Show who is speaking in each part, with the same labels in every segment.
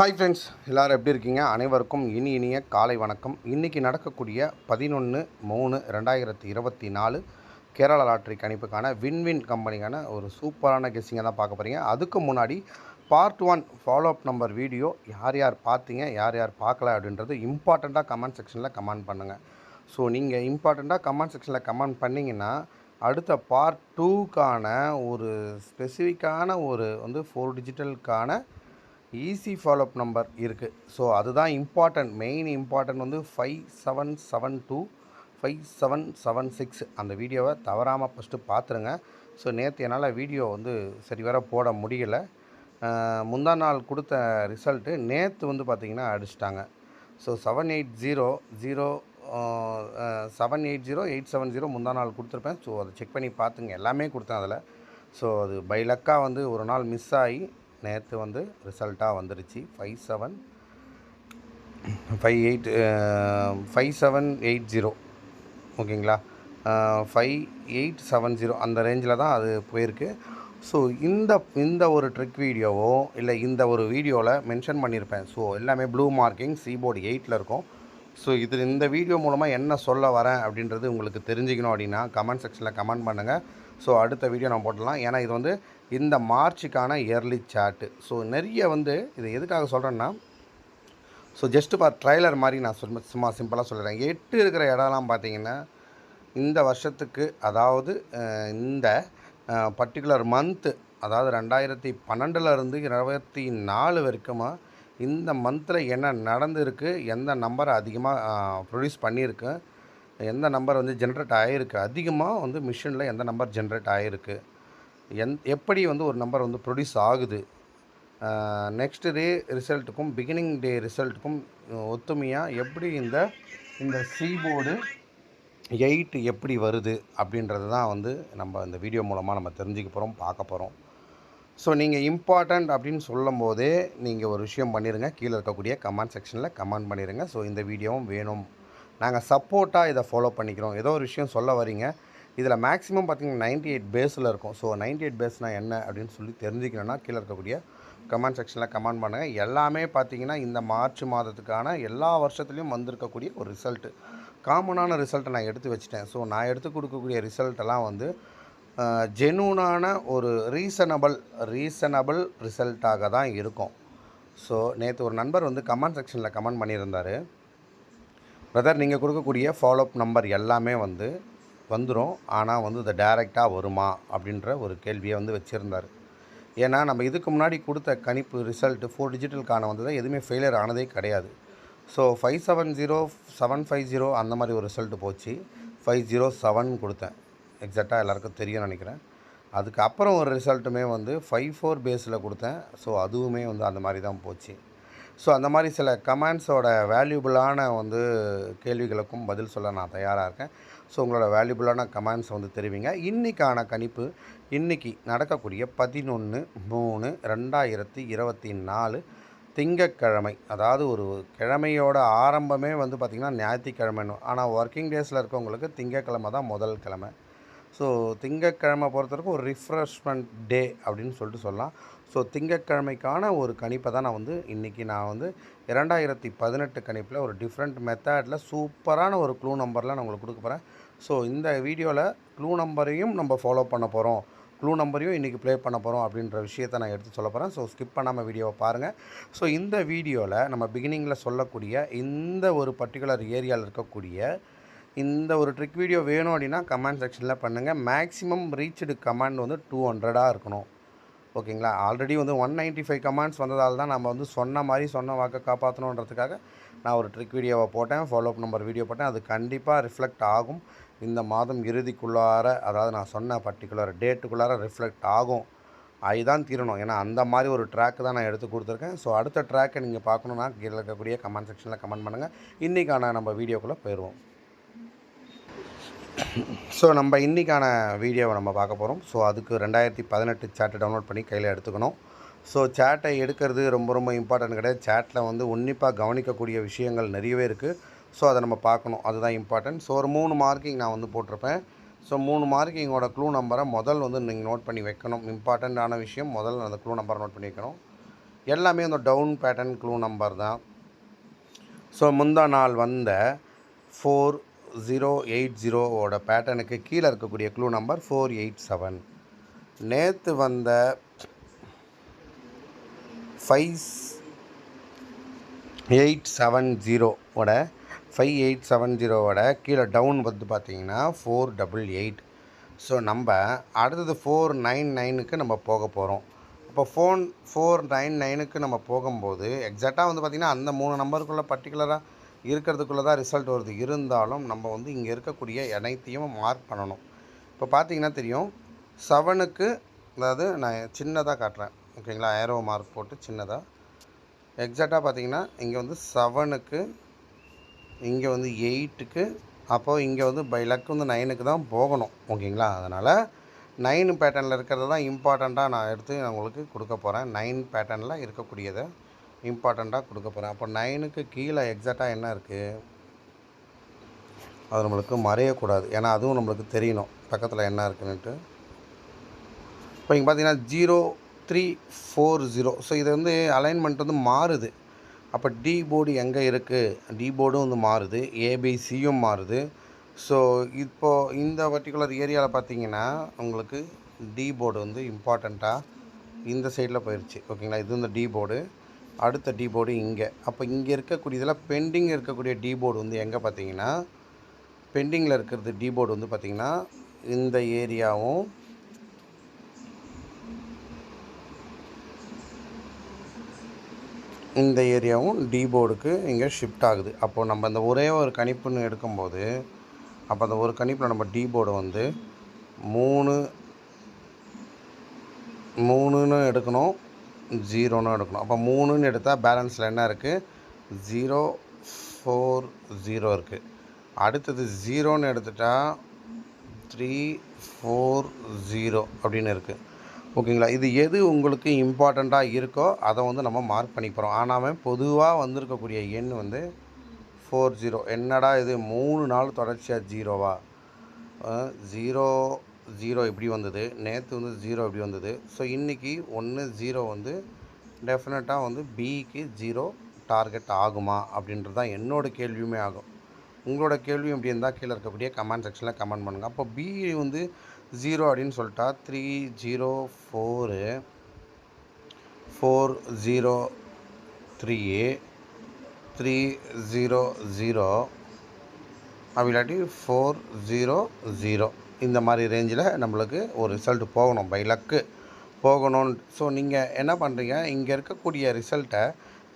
Speaker 1: Hi friends எல்லோரும் எப்படி இருக்கீங்க? அனைவருக்கும் இனி இனிய காலை வணக்கம். இன்றைக்கி நடக்கக்கூடிய பதினொன்று மூணு ரெண்டாயிரத்தி இருபத்தி நாலு கேரளா லாட்ரி கணிப்புக்கான வின்வின் கம்பெனிக்கான ஒரு சூப்பரான கெஸ்ஸிங்கை தான் பார்க்க போகிறீங்க அதுக்கு முன்னாடி part one follow up number video யார் யார் பார்த்தீங்க? யார் யார் பார்க்கல அப்படின்றது இம்பார்ட்டண்ட்டாக கமெண்ட் செக்ஷனில் கமெண்ட் பண்ணுங்கள் ஸோ நீங்கள் இம்பார்ட்டண்ட்டாக கமெண்ட் செக்ஷனில் கமெண்ட் பண்ணிங்கன்னா அடுத்த பார்ட் டூக்கான ஒரு ஸ்பெசிஃபிக்கான ஒரு வந்து ஃபோர் டிஜிட்டலுக்கான ஈஸி ஃபாலோஅப் நம்பர் இருக்குது ஸோ அதுதான் இம்பார்ட்டன்ட் மெயின் இம்பார்ட்டன்ட் வந்து five seven seven two five seven seven six அந்த வீடியோவை தவறாமல் ஃபஸ்ட்டு பார்த்துருங்க ஸோ நேற்று என்னால் வீடியோ வந்து சரி வர போட முடியலை. முந்தா நாள் கொடுத்த ரிசல்ட்டு நேற்று வந்து பார்த்திங்கன்னா அடிச்சிட்டாங்க. So seven eight zero zero seven eight zero eight seven zero முந்தா நாள் கொடுத்துருப்பேன். ஸோ அதை செக் பண்ணி பார்த்துங்க எல்லாமே கொடுத்தேன் அதில். ஸோ அது பை லக்காக வந்து ஒரு நாள் மிஸ் ஆகி நேற்று வந்து ரிசல்ட்டாக வந்துருச்சு. Five seven five eight five seven eight zero ஓகேங்களா? ஃபைவ் எயிட் செவன் ஜீரோ அந்த ரேஞ்சில் தான் அது போயிருக்கு. ஸோ இந்த இந்த ஒரு ட்ரிக் வீடியோவோ இல்லை இந்த ஒரு வீடியோவில் மென்ஷன் பண்ணியிருப்பேன் ஸோ எல்லாமே ப்ளூ மார்க்கிங் சீபோர்டு எயிட்டில் இருக்கும். ஸோ இது இந்த வீடியோ மூலமாக என்ன சொல்ல வரேன் அப்படின்றது உங்களுக்கு தெரிஞ்சுக்கணும் அப்படின்னா கமெண்ட் செக்ஷனில் கமெண்ட் பண்ணுங்கள் ஸோ அடுத்த வீடியோ நான் போட்டலாம் ஏன்னா இது வந்து இந்த மார்ச்சுக்கான இயர்லி சார்ட்டு ஸோ நிறைய வந்து இது எதுக்காக சொல்கிறேன்னா ஸோ ஜஸ்ட் பா ட்ரைலர் மாதிரி நான் சும்மா சும்மா சிம்பிளாக சொல்கிறேன் எட்டு இருக்கிற இடம்லாம் பார்த்தீங்கன்னா இந்த வருஷத்துக்கு அதாவது இந்த பர்டிகுலர் மந்த்து அதாவது ரெண்டாயிரத்தி பன்னெண்டுலேருந்து இருபத்தி நாலு வரைக்குமா இந்த மந்தில் என்ன நடந்திருக்கு எந்த நம்பரை அதிகமாக ப்ரொடியூஸ் பண்ணியிருக்கு எந்த நம்பர் வந்து ஜென்ரேட் ஆகிருக்கு அதிகமாக வந்து மிஷினில் எந்த நம்பர் ஜென்ரேட் ஆகிருக்கு எந் எப்படி வந்து ஒரு நம்பர் வந்து ப்ரொடியூஸ் ஆகுது நெக்ஸ்ட் டே ரிசல்ட்டுக்கும் பிகினிங் டே ரிசல்ட்டுக்கும் ஒத்துமையாக எப்படி இந்த இந்த சீபோர்டு எயிட் எப்படி வருது அப்படின்றது தான் வந்து நம்ம இந்த வீடியோ மூலமாக நம்ம தெரிஞ்சுக்க போகிறோம் பார்க்க போகிறோம் ஸோ நீங்கள் இம்பார்ட்டண்ட் அப்படின்னு சொல்லும் போதே நீங்கள் ஒரு விஷயம் பண்ணிடுங்க கீழே இருக்கக்கூடிய கமெண்ட் செக்ஷனில் கமெண்ட் பண்ணிடுங்க ஸோ இந்த வீடியோவும் வேணும். நாங்கள் சப்போர்ட்டாக இதை ஃபாலோ பண்ணிக்கிறோம். ஏதோ ஒரு விஷயம் சொல்ல வரீங்க இதில் மேக்ஸிமம் பார்த்திங்கன்னா நைன்டி எயிட் பேஸில் இருக்கும். ஸோ நைன்டி எயிட் பேஸ்னால் என்ன அப்படின்னு சொல்லி தெரிஞ்சுக்கணுன்னா கீழே இருக்கக்கூடிய கமெண்ட் செக்ஷனில் கமெண்ட் பண்ணுங்கள் எல்லாமே பார்த்தீங்கன்னா இந்த மார்ச் மாதத்துக்கான எல்லா வருஷத்துலேயும் வந்திருக்கக்கூடிய ஒரு ரிசல்ட்டு காமனான ரிசல்ட்டை நான் எடுத்து வச்சுட்டேன். ஸோ நான் எடுத்து கொடுக்கக்கூடிய ரிசல்ட்டெல்லாம் வந்து ஜெனூனான ஒரு ரீசனபிள் ரீசனபிள் ரிசல்ட்டாக தான் இருக்கும். ஸோ நேற்று ஒரு நண்பர் வந்து கமெண்ட் செக்ஷனில் கமெண்ட் பண்ணியிருந்தார். பிரதர் நீங்கள் கொடுக்கக்கூடிய ஃபாலோஅப் நம்பர் எல்லாமே வந்து வந்துடும் ஆனால் வந்து இது டைரெக்டாக வருமா? அப்படின்ற ஒரு கேள்வியை வந்து வச்சுருந்தார். ஏன்னா நம்ம இதுக்கு முன்னாடி கொடுத்த கணிப்பு ரிசல்ட்டு ஃபோர் டிஜிட்டலுக்கான தான் எதுவுமே ஃபெயிலியர் ஆனதே கிடையாது. So five seven zero seven five zero அந்த மாதிரி ஒரு ரிசல்ட்டு போச்சு. ஃபைவ் ஜீரோ செவன் கொடுத்தேன். எக்ஸாக்டாக எல்லாருக்கும் தெரியும்னு நினைக்கிறேன். அதுக்கப்புறம் ஒரு ரிசல்ட்டுமே வந்து ஃபைவ் ஃபோர் பேஸில் கொடுத்தேன். ஸோ அதுவுமே வந்து அந்த மாதிரி தான் போச்சு. ஸோ அந்த மாதிரி சில கமெண்ட்ஸோட வேல்யூபிளான வந்து கேள்விகளுக்கும் பதில் சொல்ல நான் தயாராக இருக்கேன். ஸோ உங்களோட வேல்யூபுளான கமெண்ட்ஸ் வந்து தெரிவிங்க. இன்றைக்கான கணிப்பு இன்றைக்கி நடக்கக்கூடிய பதினொன்று மூணு ரெண்டாயிரத்தி இருபத்தி நாலு திங்கட்கிழமை. அதாவது ஒரு கிழமையோட ஆரம்பமே வந்து பார்த்திங்கன்னா ஞாயிற்றுக்கிழமைன்னு. ஆனால் ஒர்க்கிங் டேஸில் இருக்கவங்களுக்கு திங்கக்கிழமை தான் முதல் கிழமை. ஸோ திங்கட்கிழமை பொறுத்தவரைக்கும் ஒரு ரிஃப்ரெஷ்மெண்ட் டே அப்படின்னு சொல்லிட்டு சொல்லலாம். ஸோ திங்கட்கிழமைக்கான ஒரு கணிப்பை தான் நான் வந்து இன்றைக்கி நான் வந்து இரண்டாயிரத்தி பதினெட்டு கணிப்பில் ஒரு டிஃப்ரெண்ட் மெத்தடில் சூப்பரான ஒரு க்ளூ நம்பரில் நான் உங்களுக்கு கொடுக்க போகிறேன் ஸோ இந்த வீடியோவில் க்ளூ நம்பரையும் நம்ம ஃபாலோ பண்ண போகிறோம் க்ளூ நம்பரையும் இன்றைக்கி ப்ளே பண்ண போகிறோம் அப்படின்ற விஷயத்தை நான் எடுத்து சொல்ல போகிறேன் ஸோ ஸ்கிப் பண்ணாமல் வீடியோவை பாருங்கள் ஸோ இந்த வீடியோவில் நம்ம பிகினிங்கில் சொல்லக்கூடிய இந்த ஒரு பர்டிகுலர் ஏரியாவில் இருக்கக்கூடிய இந்த ஒரு ட்ரிக் வீடியோ வேணும் அப்படின்னா கமெண்ட் செக்ஷனில் பண்ணுங்கள் மேக்ஸிமம் ரீச்டு கமெண்ட் வந்து டூ ஹண்ட்ரடாக இருக்கணும். ஓகேங்களா? ஆல்ரெடி வந்து ஒன் நைன்ட்டி ஃபைவ் கமெண்ட்ஸ் வந்ததால் தான் நம்ம வந்து சொன்ன மாதிரி சொன்ன வாக்கை காப்பாற்றணுன்றதுக்காக நான் ஒரு ட்ரிக் வீடியோவை போட்டேன் ஃபாலோ அப் நம்பர் வீடியோ போட்டேன். அது கண்டிப்பாக ரிஃப்ளெக்ட் ஆகும். இந்த மாதம் இறுதிக்குள்ளார அதாவது நான் சொன்ன பர்டிகுலர் டேட்டுக்குள்ளார ரிஃப்ளெக்ட் ஆகும். அதுதான் தீரணும். ஏன்னா அந்த மாதிரி ஒரு ட்ராக் தான் நான் எடுத்து கொடுத்துருக்கேன். ஸோ அடுத்த ட்ராக்கை நீங்கள் பார்க்கணுன்னா கீழே இருக்கக்கூடிய கமெண்ட் செக்ஷனில் கமெண்ட் பண்ணுங்கள் இன்றைக்கான நம்ம வீடியோக்குள்ளே போயிடுவோம் ஸோ நம்ம இன்றைக்கான வீடியோவை நம்ம பார்க்க போகிறோம் ஸோ அதுக்கு ரெண்டாயிரத்தி பதினெட்டு சேட்டை டவுன்லோட் பண்ணி கையில் எடுத்துக்கணும். ஸோ சேட்டை எடுக்கிறது ரொம்ப ரொம்ப இம்பார்ட்டன்ட் கிடையாது. சேட்டில் வந்து உன்னிப்பாக கவனிக்கக்கூடிய விஷயங்கள் நிறையவே இருக்குது ஸோ அதை நம்ம பார்க்கணும். அதுதான் இம்பார்ட்டன்ட் ஸோ ஒரு மூணு மார்க்கிங் நான் வந்து போட்டிருப்பேன். ஸோ மூணு மார்க்கிங்கோட க்ளூ நம்பரை முதல் வந்து நீங்கள் நோட் பண்ணி வைக்கணும். இம்பார்ட்டண்ட்டான விஷயம் முதல்ல அந்த க்ளூ நம்பரை நோட் பண்ணி வைக்கணும். எல்லாமே அந்த டவுன் பேட்டர்ன் க்ளூ நம்பர் தான். ஸோ முந்தா நாள் வந்த ஃபோர் ஜீரோ எயிட் ஜீரோவோட பேட்டர்னுக்கு கீழே இருக்கக்கூடிய clue number four eight seven நேற்று வந்த ஃபைவ் எயிட் செவன் ஜீரோவோட ஃபைவ் எயிட் செவன் ஜீரோவோட கீழே டவுன் வந்து பார்த்தீங்கன்னா ஃபோர் டபுள் எயிட் ஸோ நம்ம அடுத்தது ஃபோர் நைன் நைனுக்கு நம்ம போக போகிறோம் அப்போ ஃபோன் ஃபோர் நைன் நைனுக்கு நம்ம போகும்போது எக்ஸாக்டாக வந்து பார்த்திங்கன்னா அந்த மூணு நம்பருக்குள்ளே பர்டிகுலராக இருக்கிறதுக்குள்ளே தான் ரிசல்ட் வருது. இருந்தாலும் நம்ம வந்து இங்கே இருக்கக்கூடிய அனைத்தையும் மார்க் பண்ணணும். இப்போ பார்த்தீங்கன்னா தெரியும் செவனுக்கு அதாவது நான் சின்னதாக காட்டுறேன். ஓகேங்களா ஏரோ மார்க் போட்டு சின்னதாக எக்ஸாக்டாக பார்த்தீங்கன்னா இங்கே வந்து செவனுக்கு இங்கே வந்து எயிட்டுக்கு அப்போது இங்கே வந்து பை லக் வந்து நைனுக்கு தான் போகணும். ஓகேங்களா அதனால் நைன் பேட்டர்னில் இருக்கிறது தான் இம்பார்ட்டண்ட்டாக நான் எடுத்து நான் உங்களுக்கு கொடுக்க போகிறேன் நைன் பேட்டர்னில் இருக்கக்கூடியதை இம்பார்ட்டண்ட்டாக கொடுக்க போகிறேன் அப்போ நைனுக்கு கீழே எக்ஸாக்டாக என்ன இருக்குது அது நம்மளுக்கு மறையக்கூடாது. ஏன்னா அதுவும் நம்மளுக்கு தெரியணும். பக்கத்தில் என்ன இருக்குன்னுட்டு. இப்போ இங்கே பார்த்தீங்கன்னா zero three four zero so இது வந்து அலைன்மெண்ட் வந்து மாறுது. அப்போ டி போர்டு எங்கே இருக்குது டி போர்டும் வந்து மாறுது. ஏபிசியும் மாறுது. ஸோ இப்போது இந்த பர்டிகுலர் ஏரியாவில் பார்த்தீங்கன்னா உங்களுக்கு டி போர்டு வந்து இம்பார்ட்டண்ட்டாக இந்த சைடில் போயிடுச்சு ஓகேங்களா இது இந்த டி போர்டு அடுத்த டீபோர்டு இங்கே. அப்போ இங்கே இருக்கக்கூடியதில் பெண்டிங் இருக்கக்கூடிய டீபோர்டு வந்து எங்கே பார்த்தீங்கன்னா பெண்டிங்கில் இருக்கிறது டீ போர்டு வந்து பார்த்திங்கன்னா இந்த ஏரியாவும் இந்த ஏரியாவும் டி போர்டுக்கு இங்கே ஷிஃப்ட் ஆகுது. அப்போது நம்ம அந்த ஒரே ஒரு கணிப்புன்னு எடுக்கும்போது அப்போ அந்த ஒரு கணிப்பில் நம்ம டி போர்டை வந்து மூணு மூணுன்னு எடுக்கணும். ஜீரோன்னு எடுக்கணும். அப்போ மூணுன்னு எடுத்தால் பேலன்ஸில் என்ன இருக்குது ஜீரோ ஃபோர் ஜீரோ இருக்குது அடுத்தது ஜீரோன்னு எடுத்துட்டா த்ரீ ஃபோர் ஜீரோ அப்படின்னு இருக்குது ஓகேங்களா? இது எது உங்களுக்கு இம்பார்ட்டண்ட்டாக இருக்கோ அதை வந்து நம்ம மார்க் பண்ணி போகிறோம் ஆனால் பொதுவாக வந்திருக்கக்கூடிய எண் வந்து ஃபோர் ஜீரோ. என்னடா இது? மூணு நாள் தொடர்ச்சியாக ஜீரோவா? ஜீரோ ஜீரோ இப்படி வந்தது நேற்று வந்து ஜீரோ இப்படி வந்தது. ஸோ இன்றைக்கி ஒன்று ஜீரோ வந்து டெஃபினட்டாக வந்து பிக்கு ஜீரோ டார்கெட் ஆகுமா அப்படின்றது தான் என்னோடய கேள்வியுமே ஆகும். உங்களோட கேள்வியும் இப்படி இருந்தால் கீழே இருக்கக்கூடிய கமெண்ட் செக்ஷனில் கமெண்ட் பண்ணுங்கள் அப்போ பி வந்து ஜீரோ அப்படின்னு சொல்லிட்டா three zero four four zero three three zero zero அப்படி இல்லாட்டி ஃபோர் ஜீரோ ஜீரோ இந்த மாதிரி ரேஞ்சில் நம்மளுக்கு ஒரு ரிசல்ட் போகணும் பை லக்கு போகணும்னு. ஸோ நீங்கள் என்ன பண்ணுறீங்க இங்கே இருக்கக்கூடிய ரிசல்ட்டை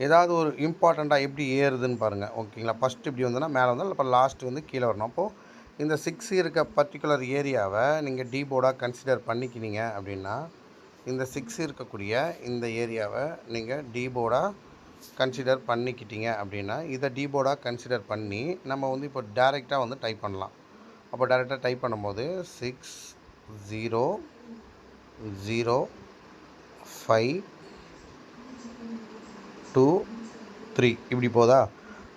Speaker 1: ஏதாவது ஒரு இம்பார்ட்டண்ட்டாக எப்படி ஏறுதுன்னு பாருங்கள் ஓகேங்களா ஃபஸ்ட்டு இப்படி வந்தோன்னா மேலே வந்தால் இப்போ லாஸ்ட்டு வந்து கீழே வரணும். அப்போது இந்த சிக்ஸ் இருக்க பர்டிகுலர் ஏரியாவை நீங்கள் டீபோர்டாக கன்சிடர் பண்ணிக்கினீங்க அப்படின்னா இந்த சிக்ஸ் இருக்கக்கூடிய இந்த ஏரியாவை நீங்கள் டீபோர்டாக கன்சிடர் பண்ணிக்கிட்டீங்க அப்படின்னா இதை டீபோர்டாக கன்சிடர் பண்ணி நம்ம வந்து இப்போ டேரெக்டாக வந்து டைப் பண்ணலாம். அப்போ டேரெக்டாக டைப் பண்ணும்போது six zero zero five two three இப்படி போதா?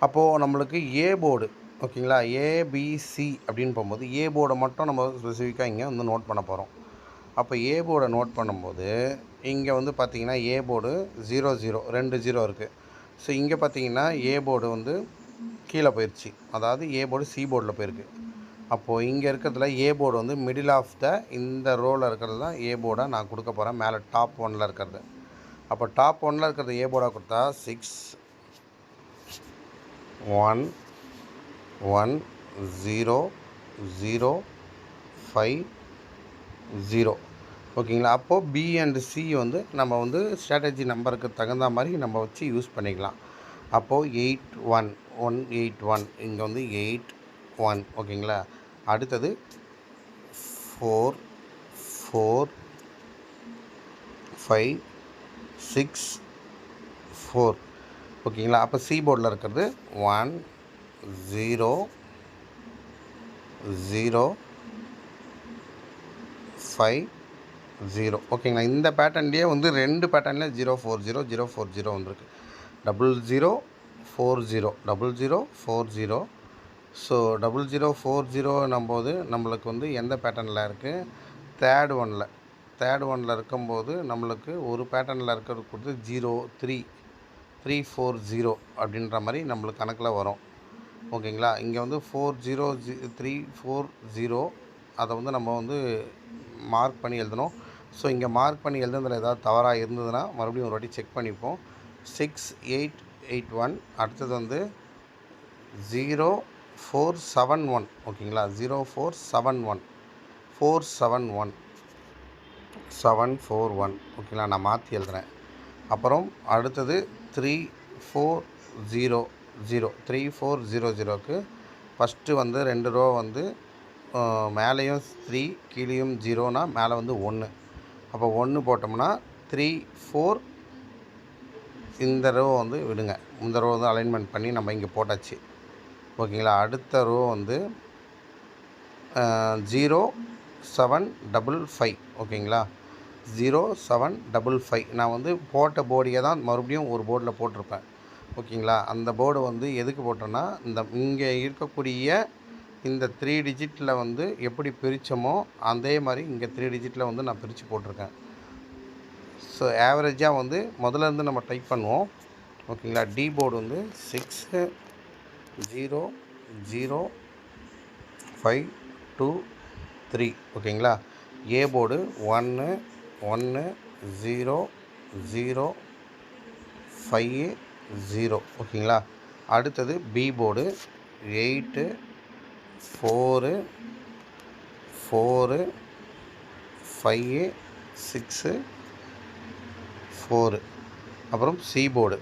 Speaker 1: அப்போது நம்மளுக்கு ஏ போர்டு ஓகேங்களா? ஏபிசி அப்படின்னு போகும்போது ஏ போர்டை மட்டும் நம்ம ஸ்பெசிஃபிக்காக இங்கே வந்து நோட் பண்ண போகிறோம் அப்போ ஏ போர்டை நோட் பண்ணும்போது இங்கே வந்து பார்த்திங்கன்னா ஏ போர்டு ஜீரோ ஜீரோ ரெண்டு ஜீரோ இருக்குது ஸோ இங்கே பார்த்தீங்கன்னா ஏ போர்டு வந்து கீழே போயிடுச்சு அதாவது ஏ போர்டு சி போர்டில் போயிருக்கு. அப்போது இங்கே இருக்கிறதுல ஏ போர்டு வந்து மிடில் ஆஃப் த இந்த ரோவில் இருக்கிறது தான் ஏ போர்டாக நான் கொடுக்க போகிறேன் மேலே டாப் ஒனில் இருக்கிறது. அப்போ டாப் ஒனில் இருக்கிறது ஏ போர்டாக கொடுத்தா six one one zero zero five zero ஓகேங்களா? அப்போது பி அண்ட் சி வந்து நம்ம வந்து ஸ்ட்ராட்டஜி நம்பருக்கு தகுந்த மாதிரி நம்ம வச்சு யூஸ் பண்ணிக்கலாம். அப்போது eight one one eight one இங்கே வந்து எயிட் ஒன் ஓகேங்களா? அடுத்தது four four five six four ஓகேங்களா? அப்போ சி போர்டில் இருக்கிறது one zero zero five zero ஓகேங்களா? இந்த பேட்டர்ன்லேயே வந்து ரெண்டு பேட்டர்னில் zero four zero zero four zero வந்துருக்கு double zero four zero double zero four zero so double zero four zero போது நம்மளுக்கு வந்து எந்த பேட்டர்னில் இருக்குது தேர்ட் ஒனில் தேர்ட் ஒனில் இருக்கும்போது நம்மளுக்கு ஒரு பேட்டர்னில் இருக்கிறது கொடுத்து zero three three four zero அப்படின்ற மாதிரி நம்மளுக்கு கணக்கில் வரும். ஓகேங்களா? இங்கே வந்து four zero G three four zero அதை வந்து நம்ம வந்து மார்க் பண்ணி எழுதணும். ஸோ இங்கே மார்க் பண்ணி எழுதுனதில் ஏதாவது தவறாக இருந்ததுன்னா மறுபடியும் ஒரு வாட்டி செக் பண்ணிப்போம். சிக்ஸ் எயிட் எயிட் ஒன் அடுத்தது வந்து ஜீரோ ஃபோர் செவன் ஒன் ஓகேங்களா? Zero four seven one four seven one seven four one ஓகேங்களா? நான் மாற்றி எழுதுகிறேன் அப்புறம் அடுத்தது three four zero zero three four zero ஜீரோக்கு ஃபஸ்ட்டு வந்து ரெண்டு ரோ வந்து மேலேயும் த்ரீ கீழேயும் ஜீரோனா மேலே வந்து ஒன்று அப்போ ஒன்று போட்டோம்னா த்ரீ ஃபோர் இந்த ரோ வந்து விடுங்க. இந்த ரோ வந்து அலைன்மெண்ட் பண்ணி நம்ம இங்கே போட்டாச்சு. ஓகேங்களா? அடுத்த ரோ வந்து ஜீரோ செவன் டபுள் ஃபைவ் ஓகேங்களா? ஜீரோ செவன் டபுள் ஃபைவ் நான் வந்து போட்ட போர்டியை தான் மறுபடியும் ஒரு போர்டில் போட்டிருப்பேன். ஓகேங்களா? அந்த போர்டு வந்து எதுக்கு போட்டேன்னா இந்த இங்கே இருக்கக்கூடிய இந்த த்ரீ டிஜிட்டில் வந்து எப்படி பிரித்தோமோ அதே மாதிரி இங்கே த்ரீ டிஜிட்டில் வந்து நான் பிரித்து போட்டிருக்கேன். ஸோ ஆவரேஜாக வந்து முதல்ல இருந்து நம்ம டைப் பண்ணுவோம். ஓகேங்களா? டி போர்டு வந்து six zero zero five two three ஓகேங்களா? ஏ போர்டு ஒன்று ஒன்று ஜீரோ ஜீரோ ஃபைவ் ஜீரோ ஓகேங்களா? அடுத்தது B board eight four four five six four அப்புறம் சி போர்டு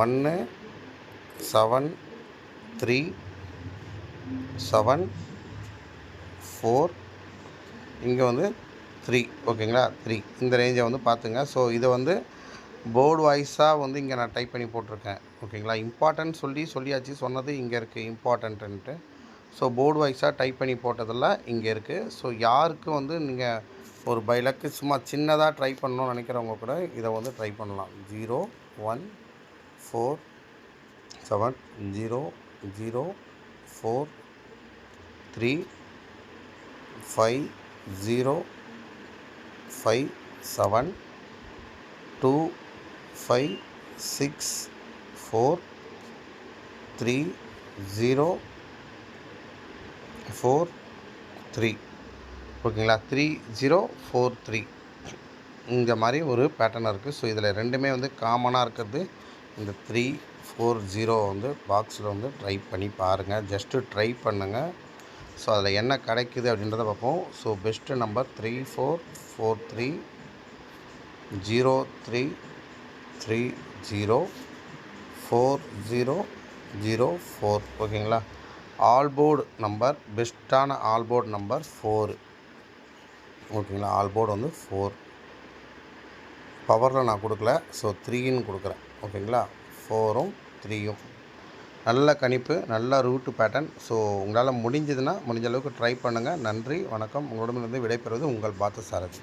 Speaker 1: ஒன்று செவன் த்ரீ செவன் ஃபோர் இங்கே வந்து த்ரீ ஓகேங்களா த்ரீ இந்த ரேஞ்சை வந்து பார்த்துங்க. ஸோ இதை வந்து போர்டு வாய்ஸாக வந்து இங்கே நான் டைப் பண்ணி போட்டிருக்கேன். ஓகேங்களா இம்பார்ட்டன்ட் சொல்லி சொல்லியாச்சு. சொன்னது இங்கே இருக்குது இம்பார்ட்டன்ட்டுன்ட்டு ஸோ போர்டு வைஸாக டைப் பண்ணி போட்டதெல்லாம் இங்கே இருக்குது ஸோ யாருக்கு வந்து நீங்கள் ஒரு பைலக்கு சும்மா சின்னதாக ட்ரை பண்ணணும்னு நினைக்கிறவங்க கூட இதை வந்து ட்ரை பண்ணலாம். Zero one four seven zero zero four three five zero five seven two five six four three zero four three. ஓகேங்களா? Three zero four three. இந்த மாதிரி ஒரு பேட்டர்ன் இருக்குது ஸோ இதில் ரெண்டுமே வந்து காமனாக இருக்கிறது. இந்த த்ரீ ஃபோர் ஜீரோ வந்து பாக்ஸில் வந்து ட்ரை பண்ணி பாருங்கள் ஜஸ்ட்டு ட்ரை பண்ணுங்கள் ஸோ அதில் என்ன கிடைக்குது அப்படின்றத பார்ப்போம். So best number three four four three zero three three zero four zero zero four ஓகேங்களா ஆல்போர்டு நம்பர் பெஸ்ட்டான ஆல்போர்டு நம்பர் ஃபோர் ஓகேங்களா ஆல்போர்டு வந்து ஃபோர் பவரில் நான் கொடுக்கல. ஸோ த்ரீன்னு கொடுக்குறேன். ஓகேங்களா? ஃபோரும் த்ரீயும் நல்ல கணிப்பு நல்ல ரூட்டு பேட்டர்ன் ஸோ உங்களால் முடிஞ்சதுன்னா முடிஞ்ச அளவுக்கு ட்ரை பண்ணுங்கள் நன்றி வணக்கம். உங்களிடமிருந்து விடைபெறுவது உங்கள் பாத்த சாரதி.